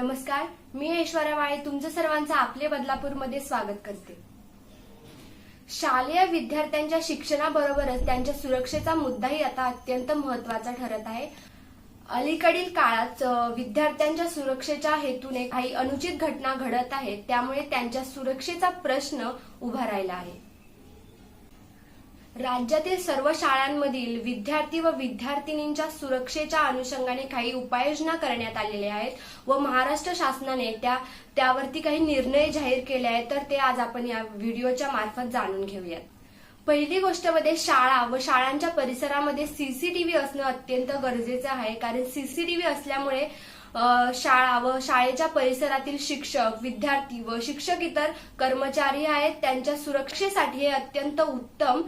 नमस्कार मी ऐश्वर्या माळे तुमचं सर्वांचं आपले बदलापूरमध्ये स्वागत करते. शालेय विद्यार्थ्यांच्या शिक्षणाबरोबरच त्यांच्या सुरक्षेचा मुद्दाही आता अत्यंत महत्त्वाचा ठरत आहे. अलीकडील काळात विद्यार्थ्यांच्या सुरक्षेच्या हेतूने काही अनुचित घटना घडत आहेत त्यामुळे त्यांच्या सुरक्षेचा प्रश्न उभा राहिला आहे. राज्यातील सर्व शाळांमधील विद्यार्थी व विद्यार्थिनींच्या सुरक्षेच्या अनुषंगाने काही उपाययोजना करण्यात आलेल्या आहेत व महाराष्ट्र शासनाने त्या त्यावरती काही निर्णय जाहीर केले आहेत तर ते आज आपण या व्हिडिओच्या मार्फत जाणून घेऊयात. पहिली गोष्टमध्ये शाळा व शाळांच्या परिसरामध्ये सीसीटीव्ही असणं अत्यंत गरजेचं आहे कारण सीसीटीव्ही असल्यामुळे शाळा व शाळेच्या परिसरातील शिक्षक विद्यार्थी व शिक्षक इतर कर्मचारी आहेत. त्यांच्या सुरक्षेसाठी हे अत्यंत उत्तम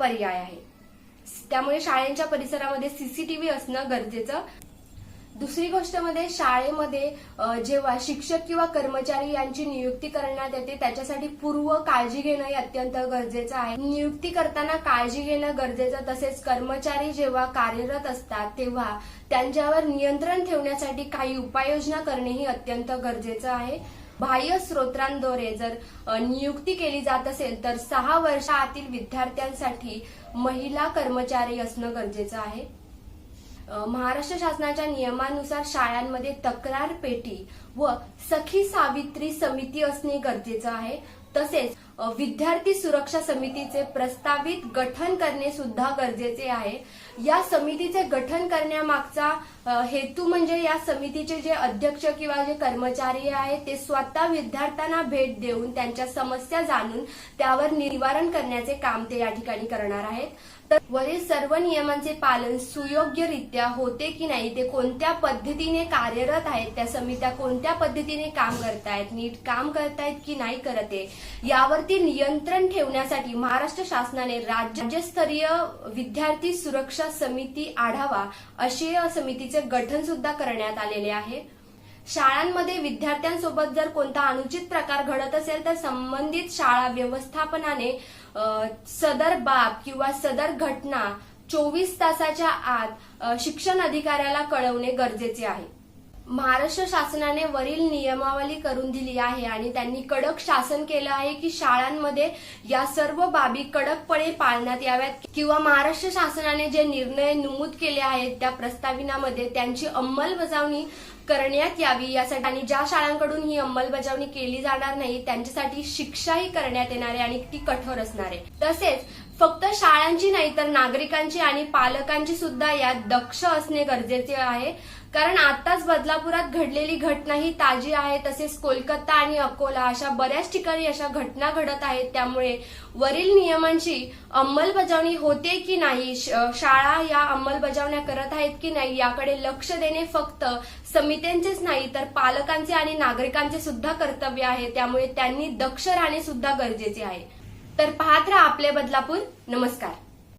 पर्याय आहे. त्यामुळे शाळेच्या परिसरामध्ये सीसीटीव्ही असणं गरजेचं. दुसरी गोष्टमध्ये शाळेमध्ये जेव्हा शिक्षक किंवा कर्मचारी यांची नियुक्ती करण्यात येते त्याच्यासाठी पूर्व काळजी घेणं हे अत्यंत गरजेचं आहे. नियुक्ती करताना काळजी घेणं गरजेचं तसेच कर्मचारी जेव्हा कार्यरत असतात तेव्हा त्यांच्यावर नियंत्रण ठेवण्यासाठी काही उपाययोजना करणेही अत्यंत गरजेचं आहे. बाह्य स्रोतांद्वारे जर नियुक्ती केली जात असेल तर सहा वर्षातील विद्यार्थ्यांसाठी महिला कर्मचारी असणं गरजेचं आहे. महाराष्ट्र शासनाच्या नियमानुसार शाळांमध्ये तक्रार पेटी व सखी सावित्री समिती असणे गरजेचं आहे. तसेच विद्यार्थी सुरक्षा समितीचे प्रस्तावित गठन करणे सुद्धा गरजेचे आहे. या समितीचे गठन करण्यामागचा हेतू म्हणजे या समितीचे जे अध्यक्ष किंवा जे कर्मचारी आहेत ते स्वतः विद्यार्थ्यांना भेट देऊन त्यांच्या समस्या जाणून त्यावर निवारण करण्याचे काम ते या ठिकाणी करणार आहेत. तर वरील सर्व नियमांचे पालन सुयोग्यरित्या होते की नाही ते कोणत्या पद्धतीने कार्यरत आहेत त्या समित्या कोणत्या पद्धतीने काम करतायत नीट काम करतायत की नाही करत आहे यावरती नियंत्रण ठेवण्यासाठी महाराष्ट्र शासनाने राज्यस्तरीय विद्यार्थी सुरक्षा समिती आढावा अशी या समितीचे गठन सुद्धा करण्यात आलेले आहे. शाळांमध्ये विद्यार्थ्यांसोबत जर कोणता अनुचित प्रकार घडत असेल तर संबंधित शाळा व्यवस्थापनाने सदर बाब किंवा सदर घटना चोवीस तासाच्या आत शिक्षण अधिकाऱ्याला कळवणे गरजेचे आहे. महाराष्ट्र शासनाने वरील नियमावली करून दिली आहे आणि त्यांनी कडक शासन केलं आहे की शाळांमध्ये या सर्व बाबी कडकपणे पाळण्यात याव्यात किंवा महाराष्ट्र शासनाने जे निर्णय नमूद केले आहेत त्या प्रस्तावनामध्ये त्यांची अंमलबजावणी करण्यात यावी यासाठी आणि ज्या शाळांकडून ही अंमलबजावणी केली जाणार नाही त्यांच्यासाठी शिक्षाही करण्यात येणार आहे आणि ती कठोर असणार आहे. तसेच फक्त शाळांची नाही तर नागरिकांची आणि पालकांची सुद्धा यात दक्ष असणे गरजेचे आहे. कारण आताच बदलापुरात घडलेली घटना ही ताजी आहे तसेच कोलकाता आणि अकोला अशा बऱ्याच ठिकाणी अशा घटना घडत आहेत. त्यामुळे वरील नियमांची अंमलबजावणी होते की नाही श- शाळा या अंमलबजावण्या करत आहेत की नाही याकडे लक्ष देणे फक्त समित्यांचेच नाही तर पालकांचे आणि नागरिकांचे सुद्धा कर्तव्य आहे. त्यामुळे त्यांनी दक्ष राहणे सुद्धा गरजेचे आहे. तर पाहत राहा आपले बदलापूर. नमस्कार.